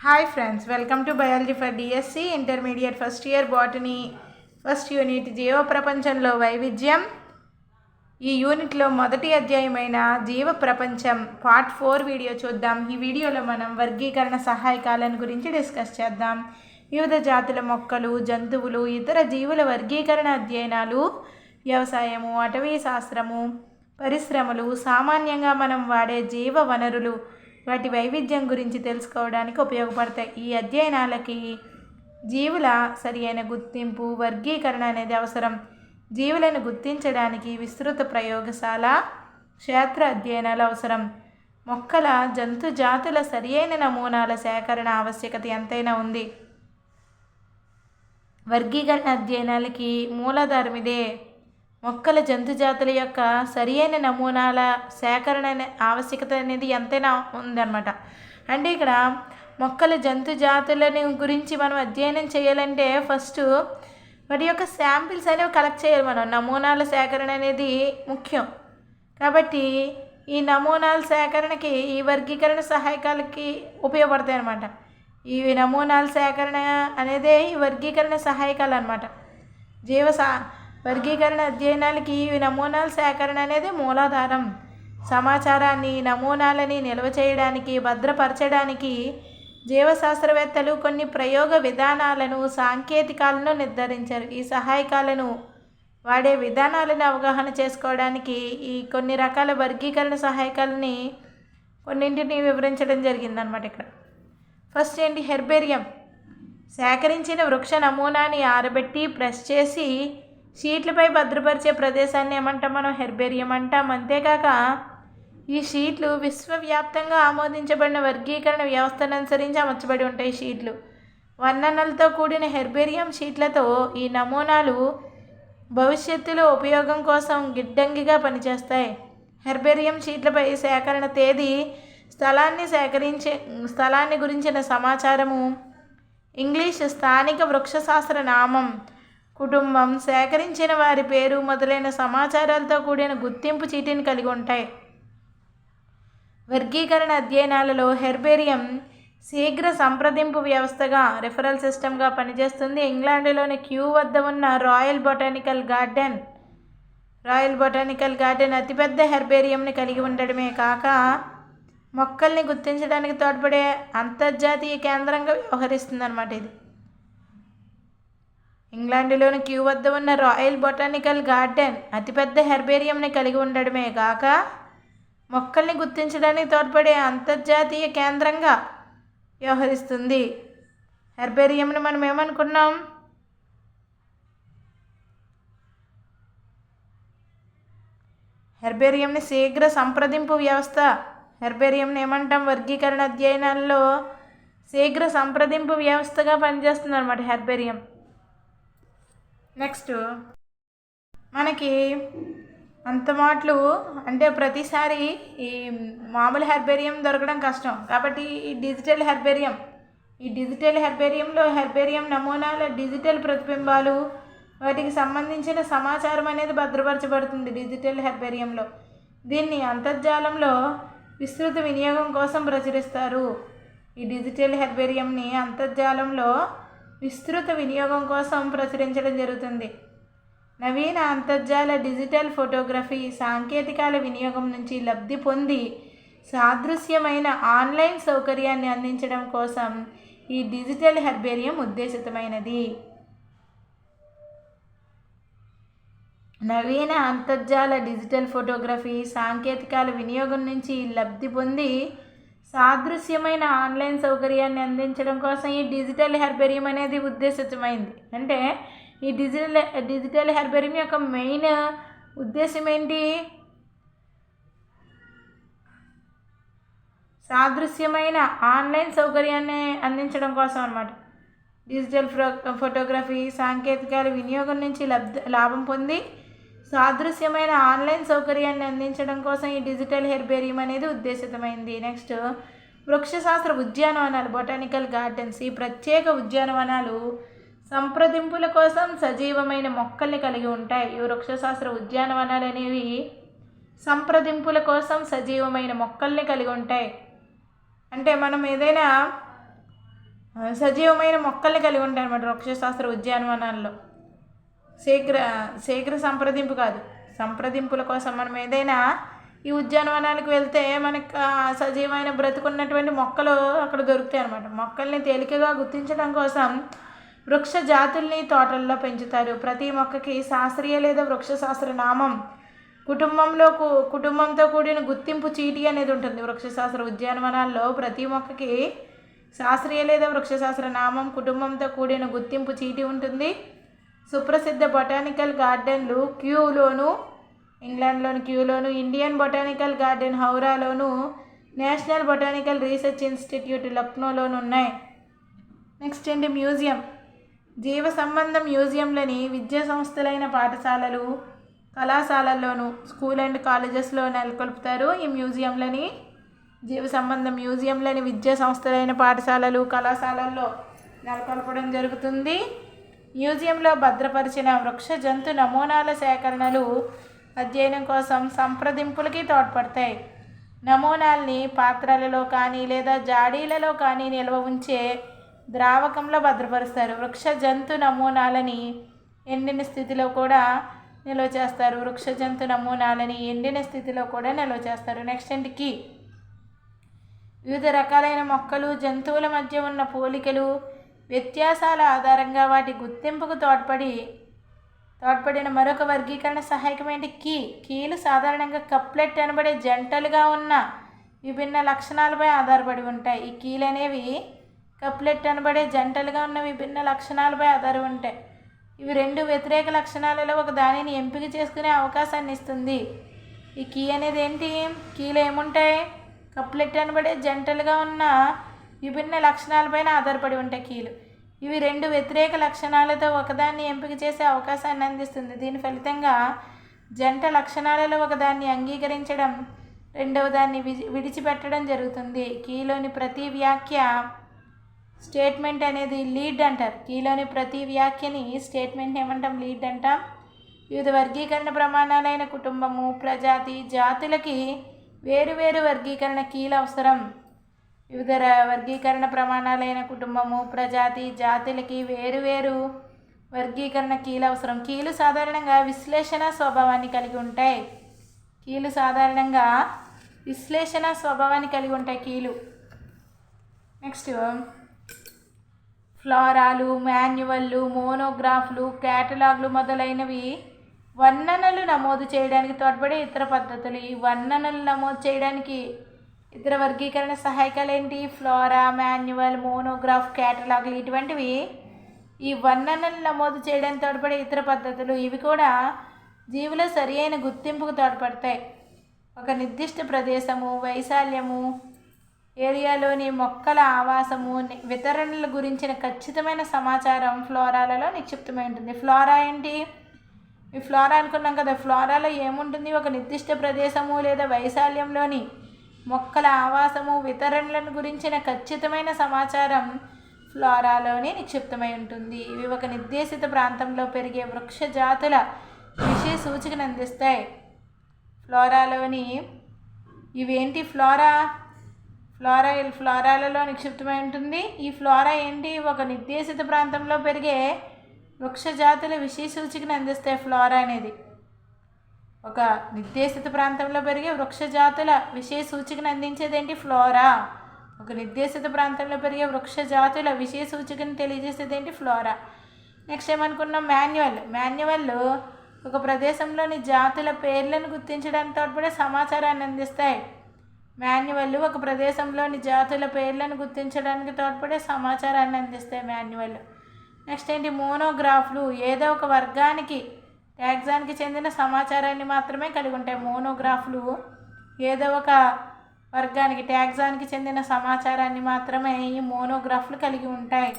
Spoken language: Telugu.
Hi friends welcome to biology for DSC intermediate first year botany first unit జీవ ప్రపంచంలో వైవిధ్యం. ఈ యూనిట్లో మొదటి అధ్యాయమైన జీవ ప్రపంచం పార్ట్ ఫోర్ వీడియో చూద్దాం. ఈ వీడియోలో మనం వర్గీకరణ సహాయకాలను గురించి డిస్కస్ చేద్దాం. వివిధ జాతుల మొక్కలు జంతువులు ఇతర జీవుల వర్గీకరణ అధ్యయనాలు వ్యవసాయము అటవీ శాస్త్రము పరిశ్రమలు సామాన్యంగా మనం వాడే జీవ వనరులు వాటి వైవిధ్యం గురించి తెలుసుకోవడానికి ఉపయోగపడతాయి. ఈ అధ్యయనాలకి జీవుల సరి అయిన గుర్తింపు వర్గీకరణ అనేది అవసరం. జీవులను గుర్తించడానికి విస్తృత ప్రయోగశాల క్షేత్ర అధ్యయనాలు అవసరం. మొక్కల జంతు జాతుల సరి అయిన నమూనాల సేకరణ ఆవశ్యకత ఎంతైనా ఉంది. వర్గీకరణ అధ్యయనాలకి మూలాధారం ఇదే మొక్కల జంతు జాతుల యొక్క సరియైన నమూనాల సేకరణ అనే ఆవశ్యకత అనేది ఎంతైనా ఉందన్నమాట. అంటే ఇక్కడ మొక్కల జంతు జాతులని గురించి మనం అధ్యయనం చేయాలంటే ఫస్ట్ వాటి యొక్క శాంపిల్స్ అనేవి కలెక్ట్ చేయాలి మనం. నమూనాల సేకరణ అనేది ముఖ్యం. కాబట్టి ఈ నమూనాల సేకరణకి ఈ వర్గీకరణ సహాయకాలకి ఉపయోగపడతాయి అన్నమాట. ఈ నమూనాల సేకరణ అనేదే ఈ వర్గీకరణ సహాయకాలు అనమాట జీవ సా వర్గీకరణ అధ్యయనాలకి ఈ నమూనాల సేకరణ అనేది మూలాధారం. సమాచారాన్ని నమూనాలని నిల్వ చేయడానికి భద్రపరచడానికి జీవశాస్త్రవేత్తలు కొన్ని ప్రయోగ విధానాలను సాంకేతికాలను నిర్ధారించారు. ఈ సహాయకాలను వాడే విధానాలను అవగాహన చేసుకోవడానికి ఈ కొన్ని రకాల వర్గీకరణ సహాయకాలని కొన్నింటిని వివరించడం జరిగిందనమాట ఇక్కడ. ఫస్ట్ ఏంటి? హెర్బేరియం. సేకరించిన వృక్ష నమూనాని ఆరబెట్టి ప్రెస్ చేసి షీట్లపై భద్రపరిచే ప్రదేశాన్ని ఏమంటాం మనం? హెర్బేరియం అంటాం. అంతేకాక ఈ షీట్లు విశ్వవ్యాప్తంగా ఆమోదించబడిన వర్గీకరణ వ్యవస్థను అనుసరించి అమర్చబడి ఉంటాయి షీట్లు. వర్ణనలతో కూడిన హెర్బేరియం షీట్లతో ఈ నమూనాలు భవిష్యత్తులో ఉపయోగం కోసం గిడ్డంగిగా పనిచేస్తాయి. హెర్బేరియం షీట్లపై సేకరణ తేదీ స్థలాన్ని సేకరించే స్థలాన్ని గురించిన సమాచారము ఇంగ్లీష్ స్థానిక వృక్షశాస్త్ర నామం కుటుంబం సేకరించిన వారి పేరు మొదలైన సమాచారాలతో కూడిన గుర్తింపు చీటీని కలిగి ఉంటాయి. వర్గీకరణ అధ్యయనాలలో హెర్బేరియం శీఘ్ర సంప్రదింపు వ్యవస్థగా రిఫరల్ సిస్టమ్గా పనిచేస్తుంది. ఇంగ్లాండ్లోని క్యూ వద్ద ఉన్న royal botanical garden royal botanical garden అతిపెద్ద హెర్బేరియంని కలిగి ఉండడమే కాక మొక్కల్ని గుర్తించడానికి తోడ్పడే అంతర్జాతీయ కేంద్రంగా వ్యవహరిస్తుందన్నమాట ఇది. ఇంగ్లాండ్లోని క్యూ వద్ద ఉన్న రాయల్ బొటానికల్ గార్డెన్ అతిపెద్ద హెర్బేరియంని కలిగి ఉండడమే కాక మొక్కల్ని గుర్తించడానికి తోడ్పడే అంతర్జాతీయ కేంద్రంగా వ్యవహరిస్తుంది. హెర్బేరియంని మనం ఏమనుకున్నాం? హెర్బేరియంని శీఘ్ర సంప్రదింపు వ్యవస్థ హెర్బేరియంని ఏమంటాం? వర్గీకరణ అధ్యయనాల్లో శీఘ్ర సంప్రదింపు వ్యవస్థగా పనిచేస్తుంది అనమాట హెర్బేరియం. నెక్స్ట్ మనకి అంత మాటలు అంటే ప్రతిసారి ఈ మామూలు హెర్బేరియం దొరకడం కష్టం. కాబట్టి ఈ డిజిటల్ హెర్బేరియం ఈ డిజిటల్ హెర్బేరియంలో హెర్బేరియం నమూనాల డిజిటల్ ప్రతిబింబాలు వాటికి సంబంధించిన సమాచారం అనేది భద్రపరచబడుతుంది డిజిటల్ హెర్బేరియంలో. దీన్ని అంతర్జాలంలో విస్తృత వినియోగం కోసం ప్రచురిస్తారు. ఈ డిజిటల్ హెర్బేరియంని అంతర్జాలంలో విస్తృత వినియోగం కోసం ప్రచురించడం జరుగుతుంది. నవీన అంతర్జాల డిజిటల్ ఫోటోగ్రఫీ సాంకేతికాల వినియోగం నుంచి లబ్ధి పొంది సాదృశ్యమైన ఆన్లైన్ సౌకర్యాన్ని అందించడం కోసం ఈ డిజిటల్ హెర్బేరియం ఉద్దేశితమైనది. నవీన అంతర్జాల డిజిటల్ ఫోటోగ్రఫీ సాంకేతికాల వినియోగం నుంచి లబ్ధి పొంది సాదృశ్యమైన ఆన్లైన్ సౌకర్యాన్ని అందించడం కోసం ఈ డిజిటల్ హెర్బేరియం అనేది ఉద్దేశితమైంది. అంటే ఈ డిజిటల్ డిజిటల్ హెర్బేరియం యొక్క మెయిన్ ఉద్దేశం ఏంటి? సాదృశ్యమైన ఆన్లైన్ సౌకర్యాన్ని అందించడం కోసం అనమాట డిజిటల్ ఫో ఫోటోగ్రఫీ సాంకేతికాల వినియోగం నుంచి లబ్ధ లాభం పొంది సాదృశ్యమైన ఆన్లైన్ సౌకర్యాన్ని అందించడం కోసం ఈ డిజిటల్ హెర్బేరియం అనేది ఉద్దేశితమైంది. నెక్స్ట్ వృక్షశాస్త్ర ఉద్యానవనాలు బొటానికల్ గార్డెన్స్. ఈ ప్రత్యేక ఉద్యానవనాలు సంప్రదింపుల కోసం సజీవమైన మొక్కల్ని కలిగి ఉంటాయి. ఈ వృక్షశాస్త్ర ఉద్యానవనాలు అనేవి సంప్రదింపుల కోసం సజీవమైన మొక్కల్ని కలిగి ఉంటాయి. అంటే మనం ఏదైనా సజీవమైన మొక్కల్ని కలిగి ఉంటాయి అన్నమాట వృక్షశాస్త్ర ఉద్యానవనాల్లో. శీఘ్ర శీఘ్ర సంప్రదింపు కాదు. సంప్రదింపుల కోసం మనం ఏదైనా ఈ ఉద్యానవనాలకు వెళ్తే మనకు సజీవమైన బ్రతుకున్నటువంటి మొక్కలు అక్కడ దొరుకుతాయి అన్నమాట. మొక్కల్ని తేలికగా గుర్తించడం కోసం వృక్ష జాతుల్ని తోటల్లో పెంచుతారు. ప్రతి మొక్కకి శాస్త్రీయ లేదా వృక్షశాస్త్ర నామం కుటుంబంలో కుటుంబంతో కూడిన గుర్తింపు చీటీ అనేది ఉంటుంది. వృక్షశాస్త్ర ఉద్యానవనాల్లో ప్రతి మొక్కకి శాస్త్రీయ లేదా వృక్షశాస్త్ర నామం కుటుంబంతో కూడిన గుర్తింపు చీటీ ఉంటుంది. సుప్రసిద్ధ బొటానికల్ గార్డెన్లు క్యూలోను ఇంగ్లాండ్లోని క్యూలోను ఇండియన్ బొటానికల్ గార్డెన్ హౌరాలోను నేషనల్ బొటానికల్ రీసెర్చ్ ఇన్స్టిట్యూట్ లక్నోలోను ఉన్నాయి. నెక్స్ట్ ఏంటి? మ్యూజియం. జీవ సంబంధం మ్యూజియంలని విద్యా సంస్థలైన పాఠశాలలు కళాశాలల్లోనూ స్కూల్ అండ్ కాలేజెస్లో నెలకొల్పుతారు ఈ మ్యూజియంలని. జీవ సంబంధం మ్యూజియంలని విద్యా సంస్థలైన పాఠశాలలు కళాశాలల్లో నెలకొల్పడం జరుగుతుంది. మ్యూజియంలో భద్రపరిచిన వృక్ష జంతు నమూనాల సేకరణలు అధ్యయనం కోసం సంప్రదింపులకి తోడ్పడతాయి. నమూనాల్ని పాత్రలలో కానీ లేదా జాడీలలో కానీ నిల్వ ఉంచే ద్రావకంలో భద్రపరుస్తారు. వృక్ష జంతు నమూనాలని ఎండిన స్థితిలో కూడా నిల్వ చేస్తారు. వృక్ష జంతు నమూనాలని ఎండిన స్థితిలో కూడా నిల్వ చేస్తారు. నెక్స్ట్ ఏంటి? కీ. వివిధ రకాలైన మొక్కలు జంతువుల మధ్య ఉన్న పోలికలు వ్యత్యాసాల ఆధారంగా వాటి గుర్తింపుకు తోడ్పడి తోడ్పడిన మరొక వర్గీకరణ సహాయకమైన కీ కీలు సాధారణంగా కప్లెట్ అనబడే జంటలుగా ఉన్న విభిన్న లక్షణాలపై ఆధారపడి ఉంటాయి. ఈ కీలు అనేవి కప్లెట్ అనబడే జంటలుగా ఉన్న విభిన్న లక్షణాలపై ఆధారపడి ఉంటాయి. ఇవి రెండు వ్యతిరేక లక్షణాలలో ఒక దానిని ఎంపిక చేసుకునే అవకాశాన్ని ఇస్తుంది. ఈ కీ అనేది ఏంటి? కీలు ఏముంటాయి? కప్లెట్ అనబడే జంటలుగా ఉన్న విభిన్న లక్షణాలపైన ఆధారపడి ఉంటాయి కీలు. ఇవి రెండు వ్యతిరేక లక్షణాలతో ఒకదాన్ని ఎంపిక చేసే అవకాశాన్ని అందిస్తుంది. దీని ఫలితంగా జంట లక్షణాలలో ఒకదాన్ని అంగీకరించడం రెండవ దాన్ని విడిచిపెట్టడం జరుగుతుంది. కీలోని ప్రతి వ్యాఖ్య స్టేట్మెంట్ అనేది లీడ్ అంటారు. కీలోని ప్రతి వ్యాఖ్యని స్టేట్మెంట్ ఏమంటాం? లీడ్ అంటాం. వివిధ వర్గీకరణ ప్రమాణాలైన కుటుంబము ప్రజాతి జాతులకి వేరువేరు వర్గీకరణ కీలు అవసరం. వివిధ వర్గీకరణ ప్రమాణాలైన కుటుంబము ప్రజాతి జాతులకి వేరువేరు వర్గీకరణ కీలు అవసరం కీలు సాధారణంగా విశ్లేషణ స్వభావాన్ని కలిగి ఉంటాయి. కీలు సాధారణంగా విశ్లేషణ స్వభావాన్ని కలిగి ఉంటాయి కీలు. నెక్స్ట్ ఫ్లోరాలు మాన్యువల్లు మోనోగ్రాఫ్లు క్యాటలాగ్లు మొదలైనవి వర్ణనలు నమోదు చేయడానికి తోడ్పడే ఇతర పద్ధతులు. ఈ వర్ణనలు నమోదు చేయడానికి ఇతర వర్గీకరణ సహాయకాలు ఏంటి ఫ్లోరా మాన్యువల్ మోనోగ్రాఫ్ కేటలాగ్లు ఇటువంటివి ఈ వర్ణనలు నమోదు చేయడానికి తోడ్పడే ఇతర పద్ధతులు. ఇవి కూడా జీవుల సరి అయిన గుర్తింపుకు తోడ్పడతాయి. ఒక నిర్దిష్ట ప్రదేశము వైశాల్యము ఏరియాలోని మొక్కల ఆవాసము వితరణల గురించిన ఖచ్చితమైన సమాచారం ఫ్లోరాలలో నిక్షిప్తమై ఉంటుంది. ఫ్లోరా ఏంటి? ఈ ఫ్లోరా అనుకున్నాం కదా. ఫ్లోరాలో ఏముంటుంది? ఒక నిర్దిష్ట ప్రదేశము లేదా వైశాల్యంలోని మొక్కల ఆవాసము వితరణలను గురించిన ఖచ్చితమైన సమాచారం ఫ్లోరాలోని నిక్షిప్తమై ఉంటుంది. ఇవి ఒక నిర్దేశిత ప్రాంతంలో పెరిగే వృక్ష జాతుల విషయ సూచికను అందిస్తాయి. ఫ్లోరాలోని ఇవేంటి? ఫ్లోరా ఫ్లోరా ఫ్లోరాలలో నిక్షిప్తమై ఉంటుంది. ఈ ఫ్లోరా ఏంటి? ఒక నిర్దేశిత ప్రాంతంలో పెరిగే వృక్ష జాతుల విషయ సూచికను అందిస్తాయి. ఫ్లోరా అనేది ఒక నిర్దేశిత ప్రాంతంలో పెరిగే వృక్ష జాతుల విషయ సూచికను అందించేదేంటి? ఫ్లోరా. ఒక నిర్దేశిత ప్రాంతంలో పెరిగే వృక్ష జాతుల విషయ సూచికను తెలియజేసేదేంటి? ఫ్లోరా. నెక్స్ట్ ఏమనుకున్నాం? మాన్యువల్. మాన్యువల్ ఒక ప్రదేశంలోని జాతుల పేర్లను గుర్తించడానికి తోడ్పడే సమాచారాన్ని అందిస్తాయి. మాన్యువల్ ఒక ప్రదేశంలోని జాతుల పేర్లను గుర్తించడానికి తోడ్పడే సమాచారాన్ని అందిస్తాయి మాన్యువల్. నెక్స్ట్ ఏంటి? మోనోగ్రాఫ్లు. ఏదో ఒక వర్గానికి ట్యాగ్జాన్కి చెందిన సమాచారాన్ని మాత్రమే కలిగి ఉంటాయి మోనోగ్రాఫ్లు ఏదో ఒక వర్గానికి ట్యాగ్జానికి చెందిన సమాచారాన్ని మాత్రమే ఈ మోనోగ్రాఫ్లు కలిగి ఉంటాయి.